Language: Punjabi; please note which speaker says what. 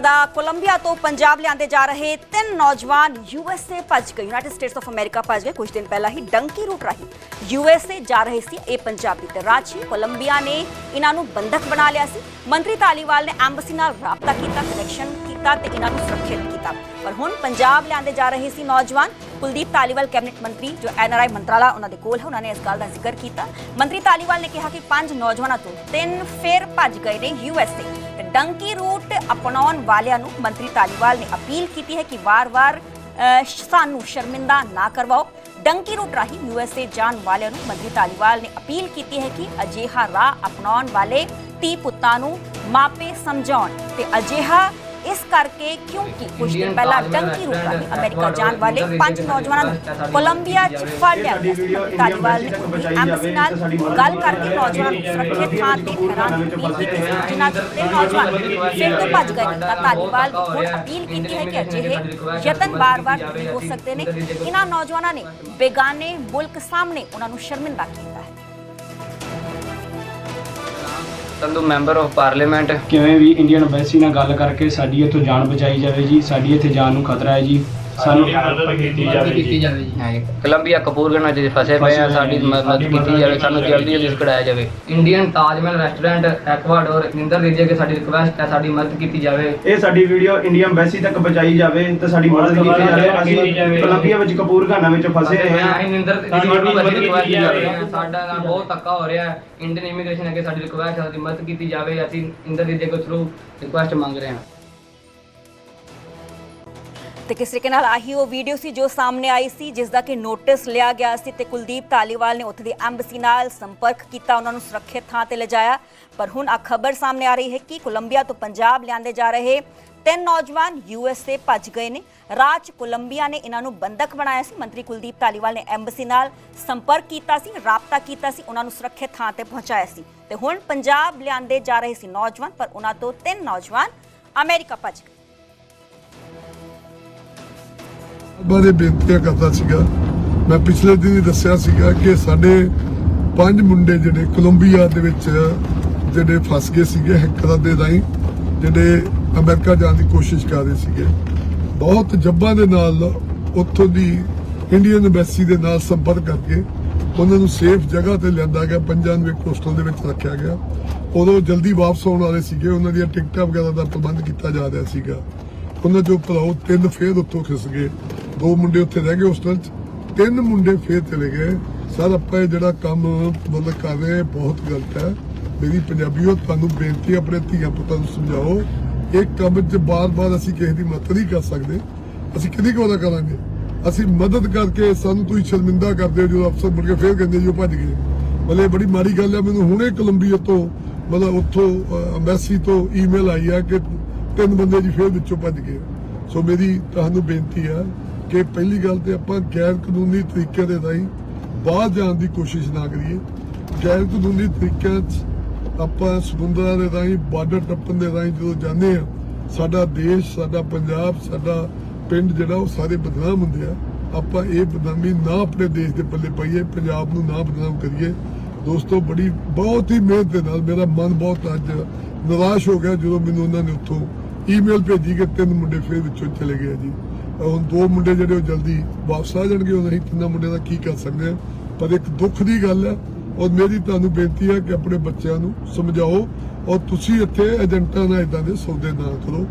Speaker 1: ਦਾ ਕੋਲੰਬੀਆ ਤੋਂ ਪੰਜਾਬ ਲਿਆਂਦੇ ਜਾ ਰਹੇ ਤਿੰਨ ਨੌਜਵਾਨ ਯੂਐਸਏ ਭੱਜ ਗਏ। ਯੂਨਾਈਟਿਡ ਸਟੇਟਸ ਆਫ ਅਮਰੀਕਾ ਭੱਜ ਗਏ। ਕੁਝ ਦਿਨ ਪਹਿਲਾਂ ਹੀ ਡੰਕੀ ਰੂਟ ਰਾਹੀਂ ਯੂਐਸਏ ਜਾ ਰਹੇ ਸੀ ਇਹ ਪੰਜਾਬੀ ਤੇ ਰਾਜੀ ਕੋਲੰਬੀਆ ਨੇ ਇਹਨਾਂ ਨੂੰ ਬੰਧਕ ਬਣਾ ਲਿਆ ਸੀ। ਮੰਤਰੀ ਧਾਲੀਵਾਲ ਨੇ ਐਮਬਸੀ ਨਾਲ ਰਾਬਤਾ ਕੀਤਾ ਕਨੈਕਸ਼ਨ ਕੀਤਾ ਤੇ ਇਹਨਾਂ ਨੂੰ ਸੁਰੱਖਿਅਤ ਕੀਤਾ। ਪਰ ਹੁਣ ਪੰਜਾਬ ਲਿਆਂਦੇ ਜਾ ਰਹੇ ਸੀ ਨੌਜਵਾਨ ਕੁਲਦੀਪ ਧਾਲੀਵਾਲ ਕੈਬਨਿਟ ਮੰਤਰੀ ਜੋ ਐਨਆਰਆਈ ਮੰਤਰਾਲਾ ਉਹਨਾਂ ਦੇ ਕੋਲ ਹੈ, ਉਹਨਾਂ ਨੇ ਇਸ ਗੱਲ ਦਾ ਜ਼ਿਕਰ ਕੀਤਾ। ਮੰਤਰੀ ਧਾਲੀਵਾਲ ਨੇ ਕਿਹਾ ਕਿ ਪੰਜ ਨੌਜਵਾਨਾਂ ਤੋਂ ਤਿੰਨ ਫੇਰ ਭੱਜ ਗਏ ਨੇ ਯੂਐਸਏ ਤੇ। ਡੰਕੀ ਰੂਟ ਅਪਣਾਉਣ ਵਾਲਿਆਂ ਨੂੰ ਮੰਤਰੀ ਧਾਲੀਵਾਲ ਨੇ ਅਪੀਲ ਕੀਤੀ ਹੈ ਕਿ ਵਾਰ-ਵਾਰ ਸਾਨੂੰ ਸ਼ਰਮਿੰਦਾ ਨਾ ਕਰਵਾਓ। ਡੰਕੀ ਰੂਟ ਰਾਹੀਂ ਯੂਐਸਏ ਜਾਣ ਵਾਲਿਆਂ ਨੂੰ ਮੰਤਰੀ ਧਾਲੀਵਾਲ ਨੇ ਅਪੀਲ ਕੀਤੀ ਹੈ ਕਿ ਅਜਿਹਾ ਰਾਹ ਅਪਣਾਉਣ ਵਾਲੇ ਧੀ ਪੁੱਤਾਂ ਨੂੰ ਮਾਪੇ ਸਮਝਾਉਣ ਤੇ ਅਜਿਹਾ ਇਸ ਕਰਕੇ ਕਿਉਂਕਿ ਕੁਝ ਦਿਨ ਪਹਿਲਾਂ ਡੰਕੀ ਰੂਟ ਰਾਹੀਂ ਅਮਰੀਕਾ ਜਾਣ ਵਾਲੇ ਪੰਜ ਨੌਜਵਾਨਾਂ ਨੂੰ ਕੋਲੰਬੀਆ 'ਚ ਫੜ ਲਿਆ। ਗਿਆ ਧਾਲੀਵਾਲ ਨੇ ਐਮਬਸੀ ਨਾਲ ਗੱਲ ਕਰਕੇ ਨੌਜਵਾਨਾਂ ਨੂੰ ਸੁਰੱਖਿਅਤ ਥਾਂ ਤੇ ਦੀ ਅਪੀਲ ਕੀਤੀ ਸੀ ਜਿਨ੍ਹਾਂ ਤਿੰਨ ਨੌਜਵਾਨ ਫਿਰ ਤੋਂ ਭੱਜ ਗਏ। ਤਾਂ ਧਾਲੀਵਾਲ ਨੇ ਹੁਣ ਅਪੀਲ ਕੀਤੀ ਹੈ ਕਿ ਅਜਿਹੇ ਯਤਨ ਬਾਰ-ਬਾਰ ਹੋ ਸਕਦੇ ਨੇ। ਇਹਨਾਂ ਨੌਜਵਾਨਾਂ ਨੇ ਬੇਗਾਨੇ ਮੁਲਕ ਸਾਹਮਣੇ ਉਹਨਾਂ ਨੂੰ ਸ਼ਰਮਿੰਦਾ ਕੀਤਾ ਹੈ।
Speaker 2: Sandhu member of parliament.
Speaker 3: ਕਿਵੇਂ ਵੀ ਇੰਡੀਅਨ ਐਮਬੈਸੀ ਨਾਲ ਗੱਲ ਕਰਕੇ ਸਾਡੀ ਇੱਥੋਂ ਜਾਨ ਬਚਾਈ ਜਾਵੇ ਜੀ, ਸਾਡੀ ਇੱਥੇ ਜਾਨ ਨੂੰ ਖਤਰਾ ਹੈ ਜੀ। ਸਾਨੂੰ
Speaker 2: ਕੀਤੀ ਜਾਵੇ ਜੀ। ਕੋਲੰਬੀਆ ਕਪੂਰਗੰਜ ਵਿੱਚ ਫਸੇ ਪਏ ਆ ਸਾਡੀ ਮਦਦ ਕੀਤੀ ਜਾਵੇ ਸਾਨੂੰ ਜਲਦੀ ਜਲਦੀ ਛੁਡਾਇਆ ਜਾਵੇ। Indian Taj Mahal restaurant Ecuador Ninder ਦੀਦੀ ਅੱਗੇ ਸਾਡੀ ਰਿਕੁਐਸਟ ਹੈ ਸਾਡੀ ਮਦਦ ਕੀਤੀ ਜਾਵੇ।
Speaker 4: ਇਹ ਸਾਡੀ ਵੀਡੀਓ ਇੰਡੀਆ ਐਮਬੈਸੀ ਤੱਕ ਪਹੁੰਚਾਈ ਜਾਵੇ ਤੇ ਸਾਡੀ ਮਦਦ ਕੀਤੀ ਜਾਵੇ। ਅਸੀਂ ਕੋਲੰਬੀਆ ਵਿੱਚ ਕਪੂਰਗਾਨਾ ਵਿੱਚ ਫਸੇ ਹੋਏ ਹਾਂ।
Speaker 2: ਅਸੀਂ ਨਿੰਦਰ ਜਾਵੇ। ਸਾਡਾ ਨਾਲ ਬਹੁਤ ਧੱਕਾ ਹੋ ਰਿਹਾ ਹੈ। ਇੰਡੀਅਨ ਇਮੀਗ੍ਰੇਸ਼ਨ ਅੱਗੇ ਸਾਡੀ ਰਿਕੁਐਸਟ ਹੈ ਸਾਡੀ ਮਦਦ ਕੀਤੀ ਜਾਵੇ। ਅਸੀਂ ਇੰਦਰ ਦੀਦੀ ਅੱਗੇ ਥਰੂ ਰਿਕੁਐਸਟ ਮੰਗ ਰਹੇ ਹਾਂ।
Speaker 1: ਤੇ ਕਿਸ ਤਰੀਕੇ ਨਾਲ ਆਹੀ ਉਹ ਵੀਡੀਓ ਸੀ ਜੋ ਸਾਹਮਣੇ ਆਈ ਸੀ ਜਿਸ ਦਾ ਕਿ ਨੋਟਿਸ ਲਿਆ ਗਿਆ ਸੀ ਤੇ ਕੁਲਦੀਪ ਧਾਲੀਵਾਲ ਨੇ ਉੱਥੇ ਦੀ ਐਮਬਸੀ ਨਾਲ ਸੰਪਰਕ ਕੀਤਾ, ਉਹਨਾਂ ਨੂੰ ਸੁਰੱਖਿਅਤ ਥਾਂ ਤੇ ਲਿਜਾਇਆ। ਪਰ ਹੁਣ ਆ ਖਬਰ ਸਾਹਮਣੇ ਆ ਰਹੀ ਹੈ ਕਿ ਕੋਲੰਬੀਆ ਤੋਂ ਪੰਜਾਬ ਲਿਆਂਦੇ ਜਾ ਰਹੇ ਤਿੰਨ ਨੌਜਵਾਨ ਯੂਐਸਏ ਭੱਜ ਗਏ ਨੇ। ਰਾਜ ਕੋਲੰਬੀਆ ਨੇ ਇਹਨਾਂ ਨੂੰ ਬੰਦਕ ਬਣਾਇਆ ਸੀ। ਮੰਤਰੀ ਕੁਲਦੀਪ ਧਾਲੀਵਾਲ ਨੇ ਐਮਬਸੀ ਨਾਲ ਸੰਪਰਕ ਕੀਤਾ ਸੀ, ਰਾਬਤਾ ਕੀਤਾ ਸੀ, ਉਹਨਾਂ ਨੂੰ ਸੁਰੱਖਿਅਤ ਥਾਂ ਤੇ ਪਹੁੰਚਾਇਆ ਸੀ। ਤੇ ਹੁਣ ਪੰਜਾਬ ਲਿਆਂਦੇ ਜਾ ਰਹੇ ਸੀ ਨੌਜਵਾਨ, ਪਰ ਉਹਨਾਂ ਤੋਂ ਤਿੰਨ ਨੌਜਵਾਨ ਅਮਰੀਕਾ ਭੱਜ ਗਏ।
Speaker 5: ਬਾਰੇ ਬੇਨਤੀਆਂ ਕਰਦਾ ਸੀਗਾ। ਮੈਂ ਪਿਛਲੇ ਦਿਨ ਹੀ ਦੱਸਿਆ ਸੀਗਾ ਕਿ ਸਾਡੇ ਪੰਜ ਮੁੰਡੇ ਜਿਹੜੇ ਕੋਲੰਬੀਆ ਦੇ ਵਿੱਚ ਜਿਹੜੇ ਫਸ ਗਏ ਸੀਗੇ ਹੈਕਰਾਂ ਦੇ ਰਾਹੀਂ, ਜਿਹੜੇ ਅਮਰੀਕਾ ਜਾਣ ਦੀ ਕੋਸ਼ਿਸ਼ ਕਰ ਰਹੇ ਸੀਗੇ। ਬਹੁਤ ਜੱਬਾਂ ਦੇ ਨਾਲ ਉੱਥੋਂ ਦੀ ਇੰਡੀਅਨ ਐਮਬੈਸੀ ਦੇ ਨਾਲ ਸੰਪਰਕ ਕਰਕੇ ਉਹਨਾਂ ਨੂੰ ਸੇਫ ਜਗ੍ਹਾ ਤੇ ਲਿਆਂਦਾ ਗਿਆ ਪੰਜਾਂ ਨੂੰ ਇੱਕ ਦੇ ਵਿੱਚ ਰੱਖਿਆ ਗਿਆ। ਉਦੋਂ ਜਲਦੀ ਵਾਪਸ ਆਉਣ ਵਾਲੇ ਸੀਗੇ, ਉਹਨਾਂ ਦੀਆਂ ਟਿਕਟਾਂ ਵਗੈਰਾ ਦਾ ਪ੍ਰਬੰਧ ਕੀਤਾ ਜਾ ਰਿਹਾ ਸੀਗਾ। ਉਹਨਾਂ ਚੋਂ ਭਰਾਓ ਤਿੰਨ ਫੇਰ ਉੱਥੋਂ ਖਿਸ ਗਏ। ਦੋ ਮੁੰਡੇ ਉੱਥੇ ਰਹਿ ਗਏ ਹੋਸਟਲ 'ਚ। ਤਿੰਨ ਮੁੰਡੇ ਫੇਰ ਚਲੇ ਗਏ। ਸਰ ਆਪਾਂ ਇਹ ਜਿਹੜਾ ਕੰਮ ਮਤਲਬ ਕਰ ਰਹੇ ਬਹੁਤ ਗਲਤ ਹੈ। ਮੇਰੀ ਪੰਜਾਬੀਓ, ਤੁਹਾਨੂੰ ਬੇਨਤੀ ਆਪਣੇ ਧੀਆਂ ਪੁੱਤਾਂ ਨੂੰ ਸਮਝਾਓ। ਇਹ ਕੰਮ 'ਚ ਬਾਰ-ਬਾਰ ਅਸੀਂ ਕਿਸੇ ਦੀ ਮਦਦ ਨਹੀਂ ਕਰ ਸਕਦੇ। ਅਸੀਂ ਕਿਹਦੀ ਕੋਲ ਕਰਾਂਗੇ? ਅਸੀਂ ਮਦਦ ਕਰਕੇ ਸਾਨੂੰ ਤੁਸੀਂ ਸ਼ਰਮਿੰਦਾ ਕਰਦੇ ਹੋ, ਜਦੋਂ ਅਫਸਰ ਮੁੜ ਕੇ ਫੇਰ ਕਹਿੰਦੇ ਜੀ ਉਹ ਭੱਜ ਗਏ। ਮਤਲਬ ਬੜੀ ਮਾੜੀ ਗੱਲ ਹੈ। ਮੈਨੂੰ ਹੁਣੇ ਕੋਲੰਬੀਆ ਤੋਂ, ਮਤਲਬ ਉੱਥੋਂ ਐਮਬੈਸੀ ਤੋਂ ਈਮੇਲ ਆਈ ਆ ਕਿ ਤਿੰਨ ਬੰਦੇ ਜੀ ਫੇਰ ਵਿੱਚੋਂ ਭੱਜ ਗਏ। ਸੋ ਮੇਰੀ ਤੁਹਾਨੂੰ ਬੇਨਤੀ ਆ ਕਿ ਪਹਿਲੀ ਗੱਲ ਤੇ ਆਪਾਂ ਗੈਰ ਕਾਨੂੰਨੀ ਤਰੀਕੇ ਦੇ ਰਾਹੀਂ ਬਾਹਰ ਜਾਣ ਦੀ ਕੋਸ਼ਿਸ਼ ਨਾ ਕਰੀਏ। ਗੈਰ ਕਾਨੂੰਨੀ ਤਰੀਕਿਆਂ 'ਚ ਆਪਾਂ ਸਮੁੰਦਰਾਂ ਦੇ ਰਾਹੀਂ, ਬਾਰਡਰ ਟੱਪਣ ਦੇ ਰਾਹੀਂ ਜਦੋਂ ਜਾਂਦੇ ਆ ਸਾਡਾ ਦੇਸ਼, ਸਾਡਾ ਪੰਜਾਬ, ਸਾਡਾ ਪਿੰਡ ਜਿਹੜਾ ਉਹ ਸਾਰੇ ਬਦਨਾਮ ਹੁੰਦੇ ਆ। ਆਪਾਂ ਇਹ ਬਦਨਾਮੀ ਨਾ ਆਪਣੇ ਦੇਸ਼ ਦੇ ਪੱਲੇ ਪਾਈਏ, ਪੰਜਾਬ ਨੂੰ ਨਾ ਬਦਨਾਮ ਕਰੀਏ। ਦੋਸਤੋ, ਬੜੀ, ਬਹੁਤ ਹੀ ਮਿਹਨਤ ਦੇ ਨਾਲ ਮੇਰਾ ਮਨ ਬਹੁਤ ਅੱਜ ਨਿਰਾਸ਼ ਹੋ ਗਿਆ ਜਦੋਂ ਮੈਨੂੰ ਉਹਨਾਂ ਨੇ ਉੱਥੋਂ ਈਮੇਲ ਭੇਜੀ ਕਿ ਤਿੰਨ ਮੁੰਡੇ ਫੇਰ ਵਿੱਚੋਂ ਚਲੇ ਗਏ ਜੀ। ਹੁਣ ਦੋ ਮੁੰਡੇ ਜਿਹੜੇ ਉਹ ਜਲਦੀ ਵਾਪਸ ਆ ਜਾਣਗੇ ਉਹ ਨਹੀਂ ਤਿੰਨਾਂ ਮੁੰਡਿਆਂ ਦਾ ਕੀ ਕਰ ਸਕਦੇ ਆ ਪਰ ਇੱਕ ਦੁੱਖ ਦੀ ਗੱਲ ਹੈ ਔਰ ਮੇਰੀ ਤੁਹਾਨੂੰ ਬੇਨਤੀ ਹੈ ਕਿ ਆਪਣੇ ਬੱਚਿਆਂ ਨੂੰ ਸਮਝਾਓ ਔਰ ਤੁਸੀਂ ਇੱਥੇ ਏਜੰਟਾਂ ਨਾਲ ਇਦਾਂ ਦੇ ਸੌਦੇ ਨਾ ਕਰੋ।